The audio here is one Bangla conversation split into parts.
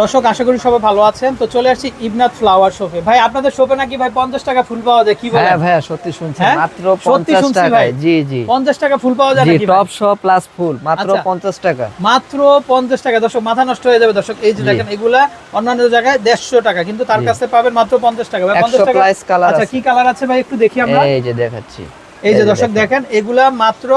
দর্শক আশা করি সবাই ভালো আছেন। তো চলে আসছি ইবনাথ ফ্লাওয়ার শপে ভাই আপনাদের শপে নাকি ভাই পঞ্চাশ টাকা ফুল পাওয়া যায়? কি বলেন? হ্যাঁ ভাইয়া সত্যি শুনছেন হ্যাঁ? মাত্র সত্যি 50 শুনছি টাকায় ভাই। জি জি। পঞ্চাশ টাকা ফুল পাওয়া যায় নাকি ভাই? Top show plus full. মাত্র আচ্ছা। 50 টাকা। মাত্র পঞ্চাশ টাকা। দর্শক মাথা নষ্ট হয়ে যাবে দর্শক। এই যে দেখেন এগুলা অন্যান্য জায়গায় দেড়শো টাকা কিন্তু তার কাছে পাবেন মাত্র পঞ্চাশ টাকা। ভাই 100 পঞ্চাশ টাকা আচ্ছা কি কালার আছে ভাই? একটু দেখি আমরা। এই যে দেখাচ্ছি। এই যে দর্শক দেখেন। এগুলা মাত্র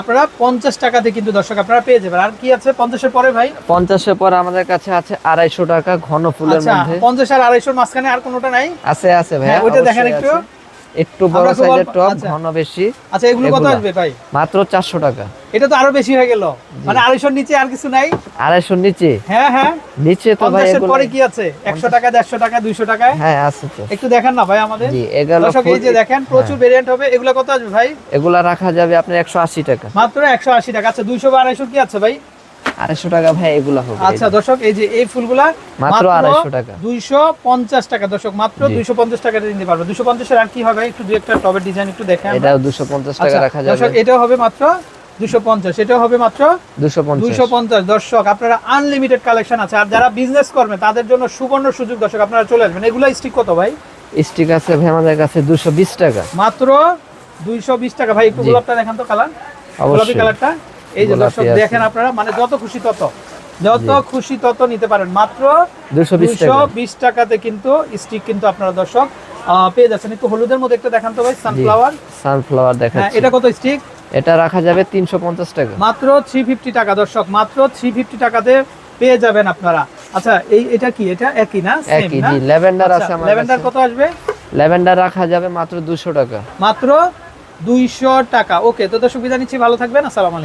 আপনারা পঞ্চাশ টাকাতে কিন্তু দর্শক আপনারা পেয়ে যাবেন। আর কি আছে পঞ্চাশের পরে ভাই? 50 এর পর আমাদের কাছে আছে 250 টাকা ঘন ফুলের আচ্ছা মধ্যে। পঞ্চাশ আর আড়াইশোর মাঝখানে আর কোনোটা নাই? আছে আছে ভাইয়া হ্যাঁ, ওইটা দেখেন একটু। একটু বড় সাইজের টপ আচ্ছা। ঘন বেশি আচ্ছা এগুলো কত আসবে ভাই? মাত্র 400 টাকা। এটা তো আরও বেশি হয়ে গেল। মানে আড়াইশোর নিচে আর কিছু নাই? 250 নিচে? হ্যাঁ হ্যাঁ। নিচে তো ভাই এগুলো পরে কি আছে? একশো টাকা দেড়শো টাকা দুইশো টাকা হ্যাঁ আছে তো। একটু দেখেন না ভাই আমাদের। জি এগুলো দর্শক এই যে দেখেন প্রচুর ভেরিয়েন্ট হবে। এগুলো কত আসবে ভাই? এগুলা রাখা যাবে আপনার 180 টাকা। মাত্র একশো আশি টাকা। আচ্ছা দুইশো বা আড়াইশো কি আছে ভাই? 250 টাকা ভাই এগুলা হবে। আচ্ছা দর্শক এই যে এই ফুলগুলা মাত্র 250 টাকা। দুইশো পঞ্চাশ টাকা দর্শক মাত্র দুইশো পঞ্চাশ নিতে পারবে। দুইশো পঞ্চাশের আর কি হবে? একটু দুই একটা টবের ডিজাইন একটু দেখেন এটা 250 টাকা আচ্ছা, রাখা দর্শক যাবে এটাও হবে মাত্র দুইশো পঞ্চাশ এটাও হবে মাত্র 250 দুইশো পঞ্চাশ। দর্শক আপনারা আনলিমিটেড কালেকশন আছে। আর যারা বিজনেস করবেন তাদের জন্য সুবর্ণ সুযোগ দর্শক আপনারা চলে আসবেন। এগুলো স্টিক কত ভাই? স্টিক আছে ভাই আমাদের কাছে 220 টাকা। মাত্র দুইশো বিশ টাকা। ভাই একটু। গোলাপটা দেখান তো কালার গোলাপি কালারটা এই যে দর্শক দেখেন আপনারা মানে যত খুশি তত। যত খুশি তত নিতে পারেন। মাত্র 220 দুইশো টাকা। বিশ টাকাতে কিন্তু স্টিক কিন্তু আপনারা দর্শক পেয়ে যাচ্ছেন। একটু হলুদের মধ্যে একটা দেখান তো ভাই সানফ্লাওয়ার সানফ্লাওয়ার দেখাচ্ছি। এটা কত স্টিক এটা রাখা যাবে 350 টাকা। মাত্র থ্রি ফিফটি টাকা দর্শক মাত্র থ্রি ফিফটি টাকাতে পেয়ে যাবেন আপনারা। আচ্ছা এই এটা কি? এটা একই না? একই? জি ল্যাভেন্ডার আচ্ছা, আছে ল্যাভেন্ডার কত আসবে? ল্যাভেন্ডার রাখা যাবে মাত্র 200 টাকা। মাত্র দুইশো টাকা। ওকে তো দর্শক বিদায় নিচ্ছি ভালো থাকবেন আসসালামু আলাইকুম।